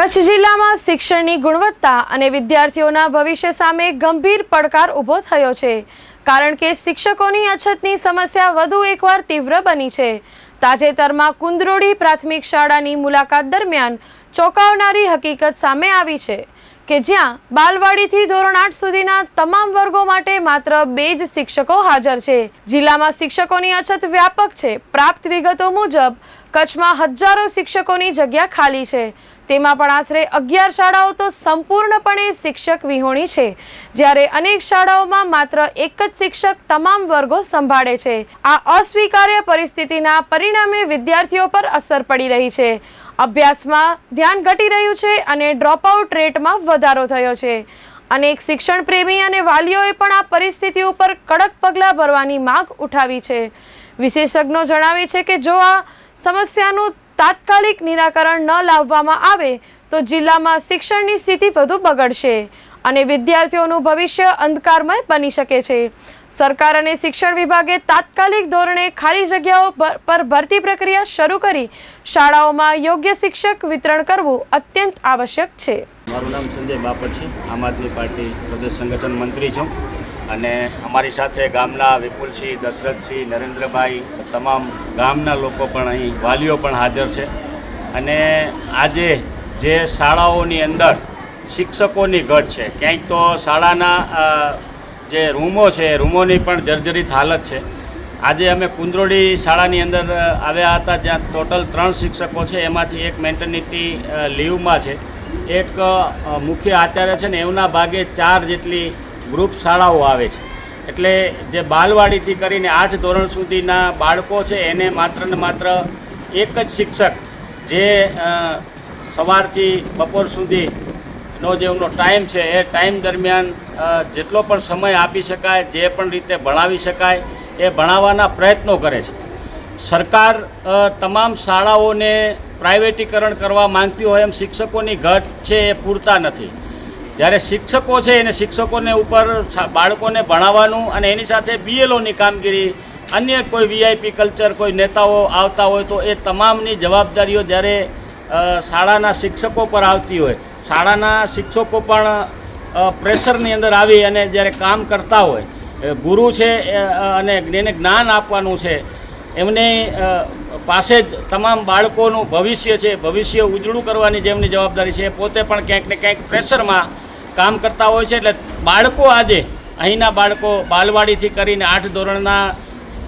કચ્છ જિલ્લામાં શિક્ષણની ગુણવત્તા અને વિદ્યાર્થીઓના ભવિષ્ય સામે ગંભીર પડકાર ઊભો થયો છે. કારણ કે શિક્ષકોની અછતની સમસ્યા વધુ એકવાર તીવ્ર બની છે. તાજેતરમાં કુંદરોડી પ્રાથમિક શાળાની મુલાકાત દરમિયાન ચોંકાવનારી હકીકત સામે આવી છે કે જ્યાં બાલવાડીથી ધોરણ આઠ સુધીના તમામ વર્ગો માટે માત્ર બે જ શિક્ષકો હાજર છે. જિલ્લામાં શિક્ષકોની અછત વ્યાપક છે. પ્રાપ્ત વિગતો મુજબ, કચ્છમાં હજારો શિક્ષકોની જગ્યા ખાલી છે. તેમાં પણ આશરે અગિયાર શાળાઓ તો સંપૂર્ણપણે શિક્ષક વિહોણી છે, જ્યારે અનેક શાળાઓમાં માત્ર એક જ શિક્ષક તમામ વર્ગો સંભાળે છે. આ અસ્વીકાર્ય પરિસ્થિતિના પરિણામે વિદ્યાર્થીઓ પર અસર પડી રહી છે. અભ્યાસમાં ધ્યાન ઘટી રહ્યું છે અને ડ્રોપઆઉટ રેટમાં વધારો થયો છે. અનેક શિક્ષણ પ્રેમી અને વાલીઓએ પણ આ પરિસ્થિતિ ઉપર કડક પગલાં ભરવાની માંગ ઉઠાવી છે. વિશેષજ્ઞો જણાવે છે કે જો આ સમસ્યાનું તાત્કાલિક નિરાકરણ ન લાવવામાં આવે તો જિલ્લામાં શિક્ષણની સ્થિતિ વધુ બગડશે અને વિદ્યાર્થીઓનું ભવિષ્ય અંધકારમય બની શકે છે. સરકાર અને શિક્ષણ વિભાગે તાત્કાલિક ધોરણે ખાલી જગ્યાઓ પર- ભરતી પ્રક્રિયા શરૂ કરી શાળાઓમાં યોગ્ય શિક્ષક વિતરણ કરવું અત્યંત આવશ્યક છે. મારું નામ સંજય બાપટ છે. આમ આદમી પાર્ટી પ્રદેશ સંગઠન મંત્રી છું. અને અમારી સાથે ગામના વિપુલસિંહ, દશરથસિંહ, નરેન્દ્રભાઈ તમામ ગામના લોકો પણ અહીં, વાલીઓ પણ હાજર છે. અને આજે જે શાળાઓની અંદર શિક્ષકોની ઘટ છે ક્યાંક તો શાળાના જે રૂમો છે, રૂમોની પણ જર્જરિત હાલત છે. આજે અમે કુંદરોડી શાળાની અંદર આવ્યા હતા, જ્યાં ટોટલ ત્રણ શિક્ષકો છે, એમાંથી એક મેન્ટર્નિટી લીવમાં છે. એક મુખ્ય આચાર્ય છે ને, એમના ભાગે ચાર જેટલી ગ્રુપ શાળાઓ આવે છે. એટલે જે બાલવાડીથી કરીને આઠ ધોરણ સુધીના બાળકો છે, એને માત્ર ને માત્ર એક જ શિક્ષક જે સવારથી બપોર સુધીનો જે એમનો ટાઈમ છે, એ ટાઈમ દરમિયાન જેટલો પણ સમય આપી શકાય, જે પણ રીતે ભણાવી શકાય, એ ભણાવવાના પ્રયત્નો કરે છે. સરકાર તમામ શાળાઓને પ્રાઇવેટીકરણ કરવા માંગતી હોય એમ શિક્ષકોની ઘટ છે, એ પૂરતા નથી. જ્યારે શિક્ષકો છે એને શિક્ષકોને ઉપર બાળકોને ભણાવવાનું અને એની સાથે બીએલઓની કામગીરી, અન્ય કોઈ વીઆઈપી કલ્ચર, કોઈ નેતાઓ આવતા હોય તો એ તમામની જવાબદારીઓ જ્યારે શાળાના શિક્ષકો પર આવતી હોય. શાળાના શિક્ષકો પણ પ્રેશરની અંદર આવી અને જ્યારે કામ કરતા હોય. ગુરુ છે અને એને જ્ઞાન આપવાનું છે. એમની પાસે જ તમામ બાળકોનું ભવિષ્ય છે, ભવિષ્ય ઉજળું કરવાની જેમની જવાબદારી છે પોતે પણ ક્યાંક ને ક્યાંક પ્રેશરમાં કામ કરતા હોય છે, એટલે બાળકો આજે, અહીંના બાળકો બાલવાડીથી કરીને આઠ ધોરણના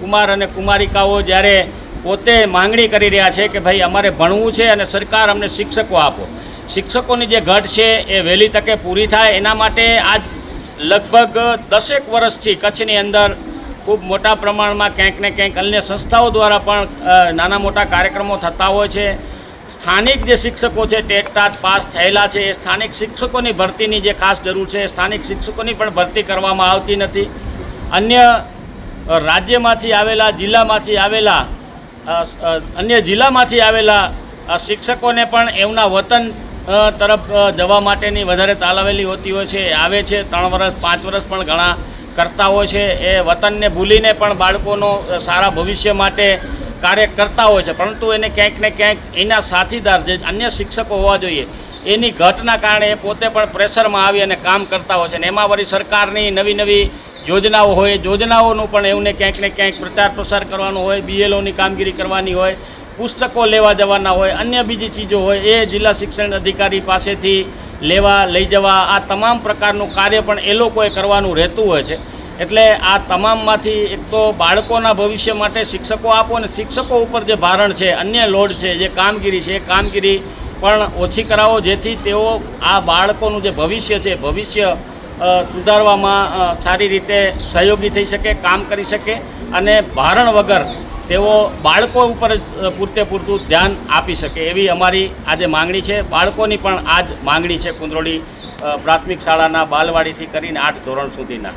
કુમાર અને કુમારિકાઓ જ્યારે પોતે માંગણી કરી રહ્યા છે કે ભાઈ અમારે ભણવું છે અને સરકાર અમને શિક્ષકો આપો. શિક્ષકોની જે ઘટ છે એ વહેલી તકે પૂરી થાય, એના માટે આજ લગભગ દસેક વર્ષથી કચ્છની અંદર ખૂબ મોટા પ્રમાણમાં ક્યાંક ને ક્યાંક અન્ય સંસ્થાઓ દ્વારા પણ નાના મોટા કાર્યક્રમો થતા હોય છે. સ્થાનિક જે શિક્ષકો છે ટેટ ટાટ પાસ થયેલા છે. એ સ્થાનિક શિક્ષકોની ભરતીની જે ખાસ જરૂર છે સ્થાનિક શિક્ષકોની પણ ભરતી કરવામાં આવતી નથી. અન્ય રાજ્યમાંથી આવેલા, જિલ્લામાંથી આવેલા અન્ય જિલ્લામાંથી આવેલા શિક્ષકોને પણ એમના વતન તરફ જવા માટેની વધારે તાલાવેલી હોતી હોય છે. આવે છે, ત્રણ વર્ષ પાંચ વર્ષ પણ ઘણા કરતા હોય છે, એ વતનને ભૂલીને પણ બાળકોનો સારા ભવિષ્ય માટે કાર્ય કરતા હોય છે. પરંતુ એને ક્યાંક ને ક્યાંક એના સાથીદાર જે અન્ય શિક્ષકો હોવા જોઈએ, એની ઘટના કારણે એ પોતે પણ પ્રેશરમાં આવી અને કામ કરતા હોય છે. અને એમાં વળી સરકારની નવી નવી યોજનાઓ હોય યોજનાઓનું પણ એમને ક્યાંક ને ક્યાંક પ્રચાર પ્રસાર કરવાનો હોય બીએલઓની કામગીરી કરવાની હોય પુસ્તકો લેવા જવાના હોય, અન્ય બીજી ચીજો હોય, એ જિલ્લા શિક્ષણ અધિકારી પાસેથી લેવા, લઈ જવા, આ તમામ પ્રકારનું કાર્ય પણ એ લોકોએ કરવાનું રહેતું હોય છે. એટલે આ તમામમાંથી એક તો બાળકોના ભવિષ્ય માટે શિક્ષકો આપો અને શિક્ષકો ઉપર જે ભારણ છે, અન્ય લોડ છે, જે કામગીરી છે, એ કામગીરી પણ ઓછી કરાવો, જેથી તેઓ આ બાળકોનું જે ભવિષ્ય છે, ભવિષ્ય સુધારવામાં સારી રીતે સહયોગી થઈ શકે, કામ કરી શકે અને ભારણ વગર તેઓ બાળકો ઉપર પૂરતે પૂરતું ધ્યાન આપી શકે એવી અમારી આજે માંગણી છે. બાળકોની પણ આ જ માંગણી છે કુંદરોળી પ્રાથમિક શાળાના બાલવાડીથી કરીને આઠ ધોરણ સુધીના.